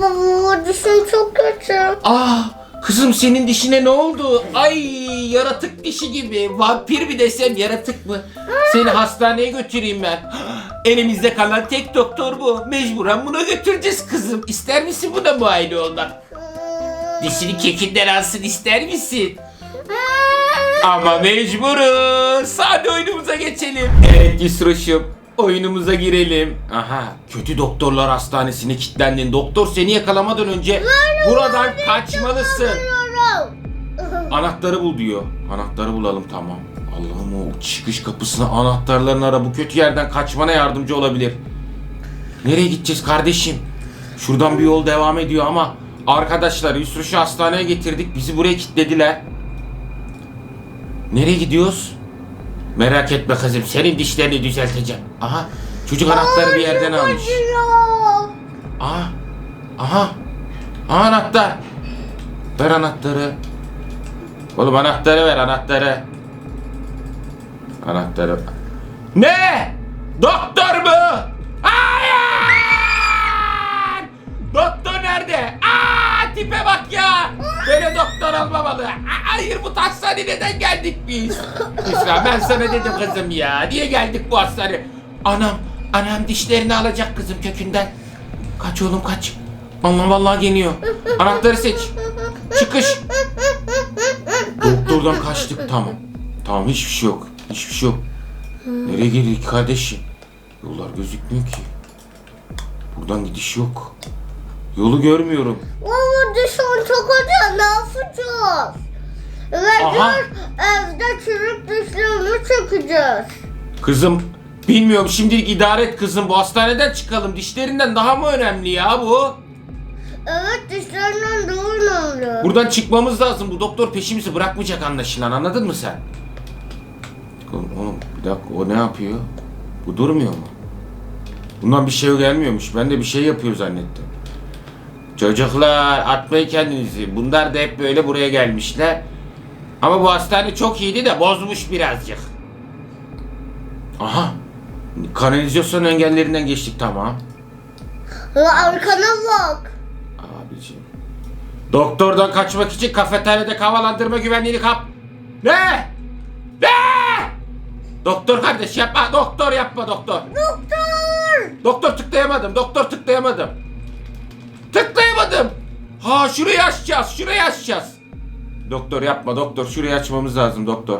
Baba dişim çok kötü. Ah kızım senin dişine ne oldu? Ay yaratık dişi gibi. Vampir mi desem yaratık mı? Seni hastaneye götüreyim ben. Elimizde kalan tek doktor bu. Mecburen buna götüreceğiz kızım. İster misin buna muayene olmak? Dişini kekinden alsın ister misin? Ama mecburuz. Hadi oyunumuza geçelim. Evet Yusruş'um. Oyunumuza girelim. Aha kötü doktorlar hastanesine kilitlendin. Doktor seni yakalamadan önce buradan kaçmalısın. Anahtarı bul diyor. Anahtarı bulalım tamam. Allah'ım o çıkış kapısına anahtarlarını ara. Bu kötü yerden kaçmana yardımcı olabilir. Nereye gideceğiz kardeşim? Şuradan bir yol devam ediyor ama arkadaşlar Yusruş'u hastaneye getirdik. Bizi buraya kilitlediler. Nereye gidiyoruz? Merak etme kızım. Senin dişlerini düzelteceğim. Aha. Çocuk anahtarı bir yerden almış. Aha. Aha. Aha anahtar. Ver anahtarı. Oğlum anahtarı ver anahtarı. Anahtarı. Ne? Doktor mu? Hayır! Doktor nerede? Aa, tipe bak ya. Böyle doktor olmamalı. Aa, Hayır bu hastaneye neden geldik biz? İsra ben sana dedim kızım ya. Niye geldik bu hastaneye? Anam, anam dişlerini alacak kızım kökünden. Kaç oğlum kaç. Allah vallahi geliyor. Anahtarı seç. Çıkış. Doktordan kaçtık tamam. Tamam hiçbir şey yok. Hiçbir şey yok. Nereye geldik kardeşim? Yollar gözükmüyor ki. Buradan gidiş yok. Yolu görmüyorum. Baba dişim Aha. evde çürük dişlerimi çekeceğiz. Kızım bilmiyorum şimdilik idare et kızım. Bu hastaneden çıkalım. Dişlerinden daha mı önemli ya bu? Evet dişlerinden daha önemli. Buradan çıkmamız lazım. Bu doktor peşimizi bırakmayacak anlaşılan. Anladın mı sen? Oğlum bir dakika o ne yapıyor? Bu durmuyor mu? Bundan bir şey gelmiyormuş. Ben de bir şey yapıyor zannettim. Çocuklar atmayın kendinizi. Bunlar da hep böyle buraya gelmişler. Ama bu hastane çok iyiydi de bozmuş birazcık. Aha. Kanalizasyon engellerinden geçtik tamam. La arkana bak. Abicim. Doktordan kaçmak için kafeteryada havalandırma güvenliğini kap. Ne? Ne? Doktor kardeş yapma. Doktor yapma doktor. Doktor. Doktor tıklayamadım. Doktor tıklayamadım. Tıklayamadım. Ha şurayı açacağız. Şurayı açacağız. Doktor yapma doktor. Şurayı açmamız lazım doktor.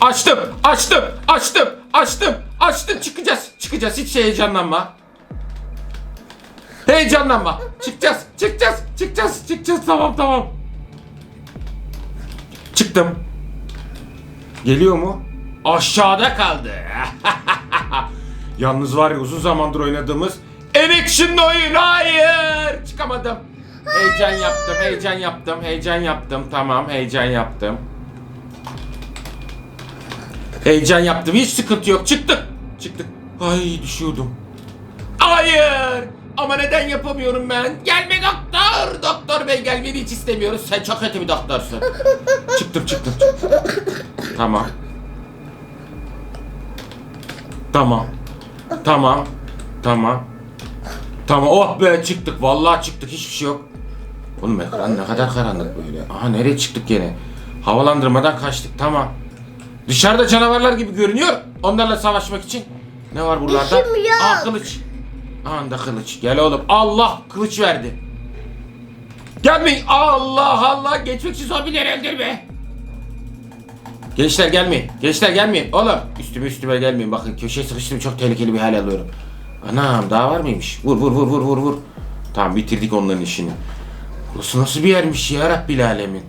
Açtım. Açtım. Açtım. Açtım. Açtım. Çıkacağız. Çıkacağız. Hiç şey heyecanlanma. Heyecanlanma. Çıkacağız. Çıkacağız. Çıkacağız. Çıkacağız. Tamam tamam. Çıktım. Geliyor mu? Aşağıda kaldı. Yalnız var ya uzun zamandır oynadığımız en action'lı oyun. Hayır. Çıkamadım. Heyecan yaptım. Heyecan yaptım. Heyecan yaptım. Tamam heyecan yaptım. Heyecan yaptım. Hiç sıkıntı yok. Çıktık. Çıktık. Ay düşüyordum. Hayır. Ama neden yapamıyorum ben? Gelme doktor. Doktor bey gelmeni hiç istemiyoruz. Sen çok kötü bir doktorsun. çıktım çıktım. çıktım. Tamam. Tamam. Tamam. Tamam. Tamam. Oh be çıktık. Vallahi çıktık. Hiçbir şey yok. Oğlum ekran ne kadar karanlık böyle. Aha nereye çıktık gene? Havalandırmadan kaçtık. Tamam. Dışarıda canavarlar gibi görünüyor. Onlarla savaşmak için. Ne var buralarda? İşim yok. Aa kılıç. Anda kılıç. Gel oğlum. Allah kılıç verdi. Gelmeyin. Allah Allah. Geçmek için zombileri öldürme. Gençler gelmeyin. Gençler gelmeyin. Oğlum üstüme üstüme gelmeyin. Bakın köşeye sıkıştım çok tehlikeli bir hal alıyorum. Anam daha var mıymış? Vur vur vur vur vur vur. Tamam bitirdik onların işini. Burası nasıl bir yermiş ya Rabbil Alemin.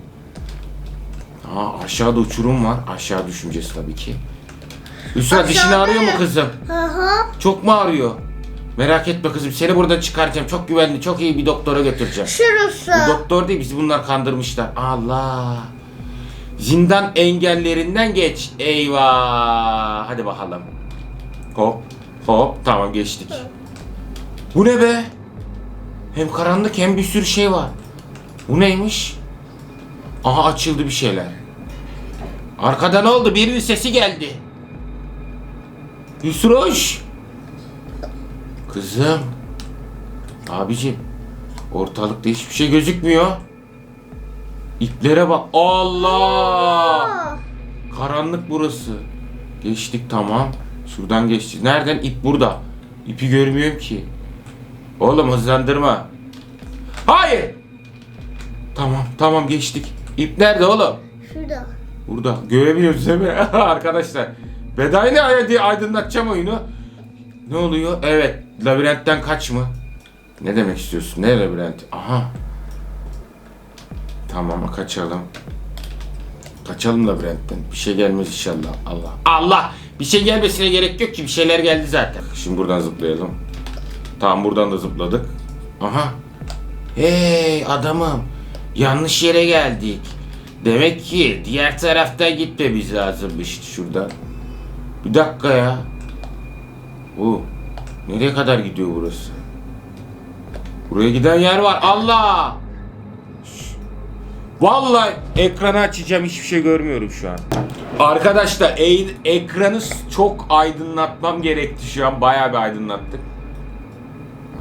Aa aşağıda uçurum var. Aşağı düşüneceğiz tabii ki. Hüsra dişini Aşağıda ağrıyor mu kızım? Hı hı. Çok mu ağrıyor? Merak etme kızım seni buradan çıkaracağım. Çok güvenli, çok iyi bir doktora götüreceğim. Şurası. Bu doktor değil bizi bunlar kandırmışlar. Allah. Zindan engellerinden geç. Eyvah. Hadi bakalım. Hop. Hop. Tamam geçtik. Bu ne be? Hem karanlık hem bir sürü şey var. Bu neymiş? Aha açıldı bir şeyler. Arkada ne oldu? Birinin sesi geldi. Yusroş. Kızım. Abicim. Ortalıkta hiçbir şey gözükmüyor. İplere bak. Allah! Karanlık burası. Geçtik tamam. Şuradan geçtik. Nereden? İp burada. İpi görmüyorum ki. Oğlum hızlandırma. Hayır. Tamam tamam geçtik. İp nerede oğlum? şurada. Burada. Görebiliyoruz değil mi? Arkadaşlar. Bedayla diye aydınlatacağım oyunu. Ne oluyor? Evet. Labirentten kaç mı? Ne demek istiyorsun? Ne labirent? Aha. Tamam kaçalım. Kaçalım labirentten. Bir şey gelmez inşallah. Allah. Allah! Bir şey gelmesine gerek yok ki. Bir şeyler geldi zaten. Şimdi buradan zıplayalım. Tamam buradan da zıpladık. Aha. Hey adamım. Yanlış yere geldik. Demek ki diğer taraftan gitmemiz lazımmış şuradan. Bir dakika ya. Bu nereye kadar gidiyor burası? Buraya giden yer var. Allah! Vallahi ekranı açacağım hiçbir şey görmüyorum şu an. Arkadaşlar e- ekranı çok aydınlatmam gerekti şu an. Bayağı bir aydınlattık.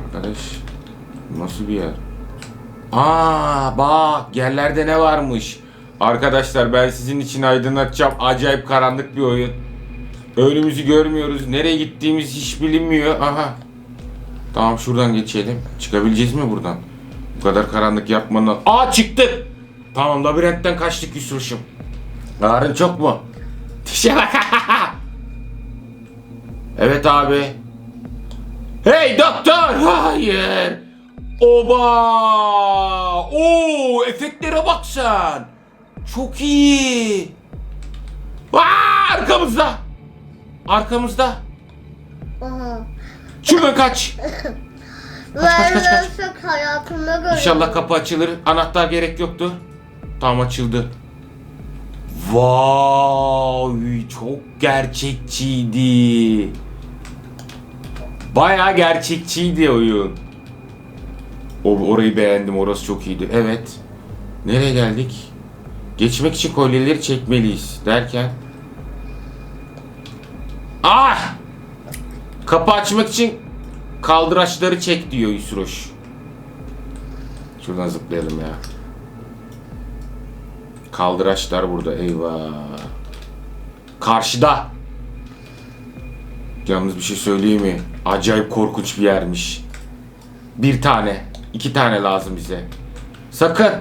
Arkadaş nasıl bir yer? Aa bak yerlerde ne varmış. Arkadaşlar ben sizin için aydınlatacağım. Acayip karanlık bir oyun. Önümüzü görmüyoruz. Nereye gittiğimiz hiç bilinmiyor. Aha. Tamam şuradan geçelim. Çıkabileceğiz mi buradan? Bu kadar karanlık yapmanın. Aa çıktık. Tamam labirentten kaçtık Yusuf'um. Ağrın çok mu? Dişe evet abi. Hey doktor! Hayır! Oba! Oo, efektlere bak sen. Çok iyi. Aa, arkamızda. Arkamızda. Aha. Şuradan kaç. kaç, kaç, kaç. Hayatımda gördüm. İnşallah kapı açılır. Anahtar gerek yoktu. Tamam açıldı. Vay çok gerçekçiydi. Bayağı gerçekçiydi oyun. O orayı beğendim. Orası çok iyiydi. Evet. Nereye geldik? Geçmek için kolyeleri çekmeliyiz derken. Ah! Kapı açmak için kaldıraçları çek diyor Yusroş. Şuradan zıplayalım ya. Kaldıraçlar burada eyvah. Karşıda. Yalnız bir şey söyleyeyim mi? Acayip korkunç bir yermiş. Bir tane, iki tane lazım bize. Sakın.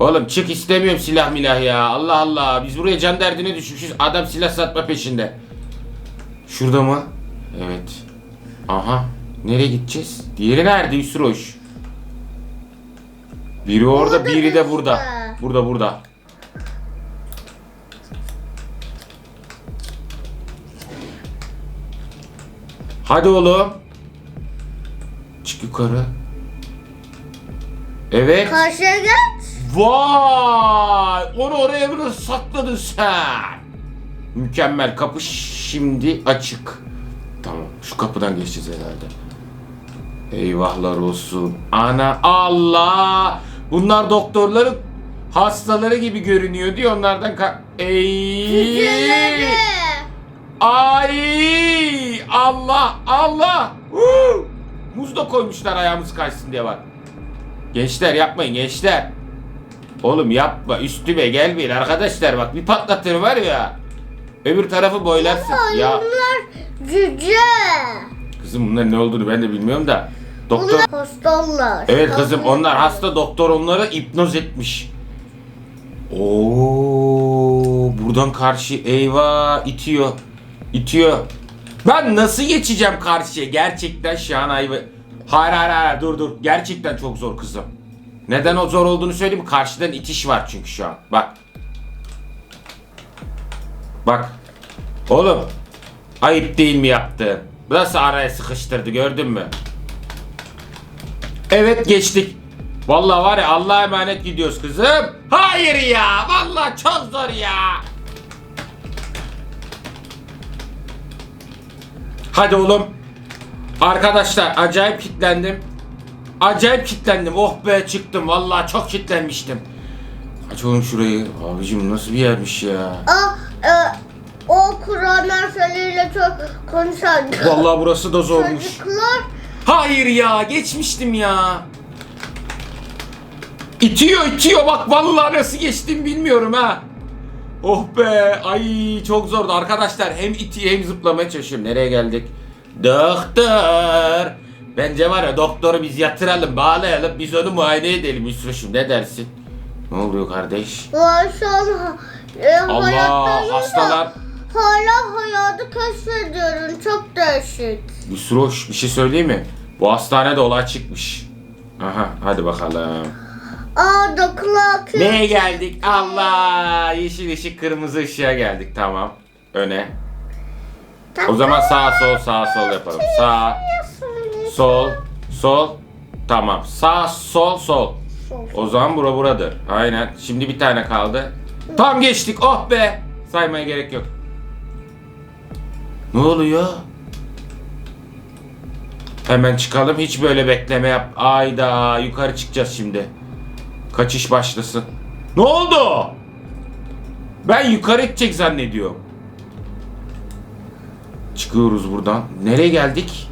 Oğlum çık istemiyorum silah milah ya. Allah Allah. Biz buraya can derdine düşmüşüz. Adam silah satma peşinde. Şurada mı? Evet. Aha. Nereye gideceğiz? Diğeri nerede Yusroş? Biri orada, Burada biri de burada. Burada, burada. Hadi oğlum. Çık yukarı. Evet. Karşıya geç. Vay! Onu oraya nasıl sakladın sen? Mükemmel. Kapı şimdi açık. Tamam. Şu kapıdan geçeceğiz herhalde. Eyvahlar olsun. Ana Allah! Bunlar doktorların hastaları gibi görünüyor diyor. Onlardan ka... Ey! Ay! Allah! Allah! Huu! Muz da koymuşlar ayağımız kaçsın diye bak. Gençler yapmayın gençler. Oğlum yapma üstüme gelmeyin arkadaşlar bak bir patlatır var ya. Öbür tarafı boylarsın. Ya Bunlar cüce. kızım bunların ne olduğunu ben de bilmiyorum da. Doktor Bunlar hastalar. Evet kızım onlar hasta doktor onları hipnoz etmiş. Oo buradan karşı eyvah itiyor. İtiyor. Ben nasıl geçeceğim karşıya? Gerçekten şu an ayvı. Hayır hayır hayır dur dur. Gerçekten çok zor kızım. Neden o zor olduğunu söyleyeyim? Karşıdan itiş var çünkü şu an. Bak. Bak. Oğlum. Ayıp değil mi yaptığın? Nasıl araya sıkıştırdı gördün mü? Evet geçtik. Vallahi var ya Allah'a emanet gidiyoruz kızım. Hayır ya. Vallahi çok zor ya. Hadi oğlum. Arkadaşlar acayip kitlendim. Acayip kitlendim. Oh be çıktım. Vallahi çok kitlenmiştim. Aç oğlum şurayı. Abicim nasıl bir yermiş ya. Aa, e, o Kur'an harfleriyle çok konuşan Vallahi burası da zormuş. çocuklar Hayır ya geçmiştim ya. İtiyor itiyor bak vallahi nasıl geçtim bilmiyorum ha. Oh be ay çok zordu arkadaşlar hem itiyor hem zıplamaya çalışıyorum. Nereye geldik? Doktor. Bence var ya doktoru biz yatıralım bağlayalım biz onu muayene edelim Yusuf'um ne dersin? Ne oluyor kardeş? An e, Allah hastalar. Hala hayatı keşfediyorum. Çok değişik. Yusuf bir şey söyleyeyim mi? Bu hastanede olay çıkmış. Aha hadi bakalım. Aa dokula. Neye geldik? Allah! Yeşil ışık kırmızı ışığa geldik tamam. Öne. O zaman sağ sol sağ sol yapalım. Sağ sol sol. Tamam. Sağ sol sol. O zaman bura buradır. Aynen. Şimdi bir tane kaldı. Tam geçtik. Oh be. Saymaya gerek yok. Ne oluyor? Hemen çıkalım. Hiç böyle bekleme yap. Ayda yukarı çıkacağız şimdi. Kaçış başlasın. Ne oldu? Ben yukarı gidecek zannediyorum. Çıkıyoruz buradan. Nereye geldik?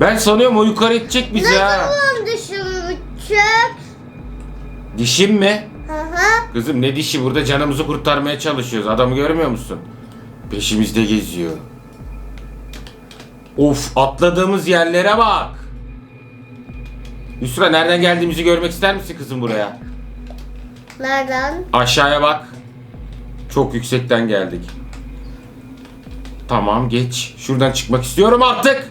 Ben sanıyorum o yukarı gidecek bizi Ne ha. zaman dişimi bitecek? Dişim mi? Hı hı. Kızım ne dişi burada canımızı kurtarmaya çalışıyoruz. Adamı görmüyor musun? Peşimizde geziyor. Of atladığımız yerlere bak. Yusra nereden geldiğimizi görmek ister misin kızım buraya? Nereden? Aşağıya bak. Çok yüksekten geldik. Tamam geç. Şuradan çıkmak istiyorum artık.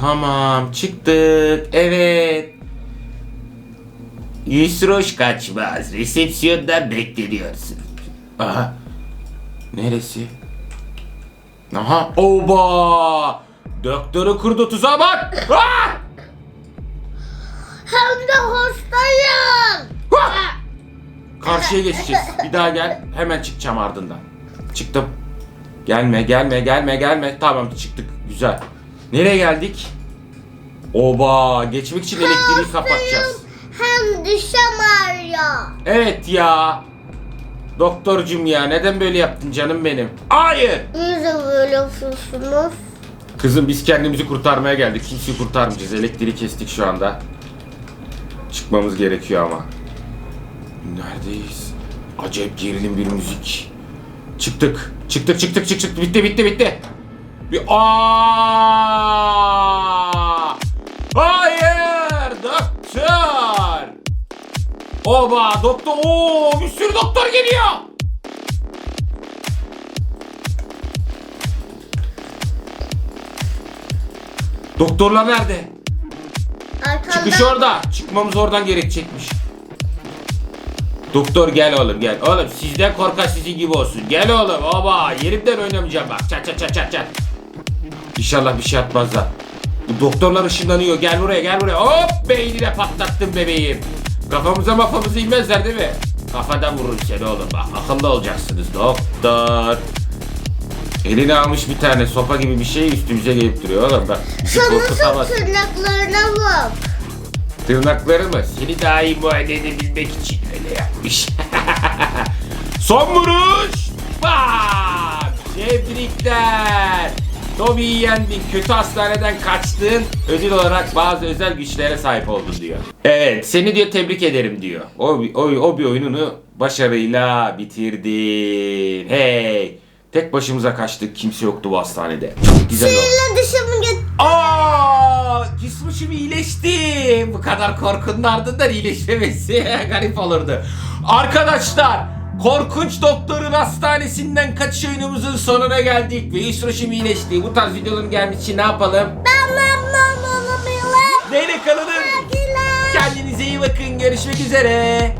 Tamam çıktık. Evet. Yusroş kaçmaz. Resepsiyonda bekleniyorsun. Aha. Neresi? Aha. Oba. Doktoru kurdu tuzağa bak. Ah! Hem de hastayım. Ah! Karşıya geçeceğiz. Bir daha gel. Hemen çıkacağım ardından. Çıktım. Gelme, gelme, gelme, gelme. Tamam çıktık. Güzel. Nereye geldik? Oba, geçmek için elektriği kapatacağız. Hem dişim ağrıyor. Evet ya. Doktorcum ya neden böyle yaptın canım benim? Hayır. Niye böyle yapıyorsunuz? Kızım biz kendimizi kurtarmaya geldik. Kimseyi kurtarmayacağız. Elektriği kestik şu anda. Çıkmamız gerekiyor ama. Neredeyiz? Acayip gerilim bir müzik. Çıktık. Çıktık çıktık çıktık. Bitti bitti bitti. Bir Aa! Hayır! Doktor! Oba doktor. Oo bir sürü doktor geliyor. Doktorlar nerede? Çıkış orada. Çıkmamız oradan gerekecekmiş. Doktor gel oğlum gel. Oğlum sizden korkak sizin gibi olsun. Gel oğlum. Oba yerimden oynamayacağım bak. Çat çat çat çat çat. İnşallah bir şey atmazlar. Bu doktorlar ışınlanıyor. Gel buraya gel buraya. Hop beynine patlattım bebeğim. Kafamıza mafamıza inmezler değil mi? Kafadan vururum seni oğlum bak. Akıllı olacaksınız doktor. Eline almış bir tane sopa gibi bir şey üstümüze gelip duruyor oğlum bak. Bizi Sana korkutamaz. tırnaklarına bak. Tırnakları mı? Seni daha iyi muayene edebilmek için öyle yapmış. Son vuruş! Bak! Tebrikler! Tommy'yi yendin, kötü hastaneden kaçtın, ödül olarak bazı özel güçlere sahip oldun diyor. Evet, seni diyor tebrik ederim diyor. O, o, o bir oyununu başarıyla bitirdin. Hey! Tek başımıza kaçtık, kimse yoktu bu hastanede. Çok güzel oldu. Seninle cismişim iyileşti. Bu kadar korkunun ardından iyileşmemesi garip olurdu. Arkadaşlar, Korkunç Doktor'un hastanesinden kaçış oyunumuzun sonuna geldik ve Yusroş'um iyileşti. Bu tarz videoların gelmesi ne yapalım? Ben memnun. Neyle kalınır? Kendinize iyi bakın. Görüşmek üzere.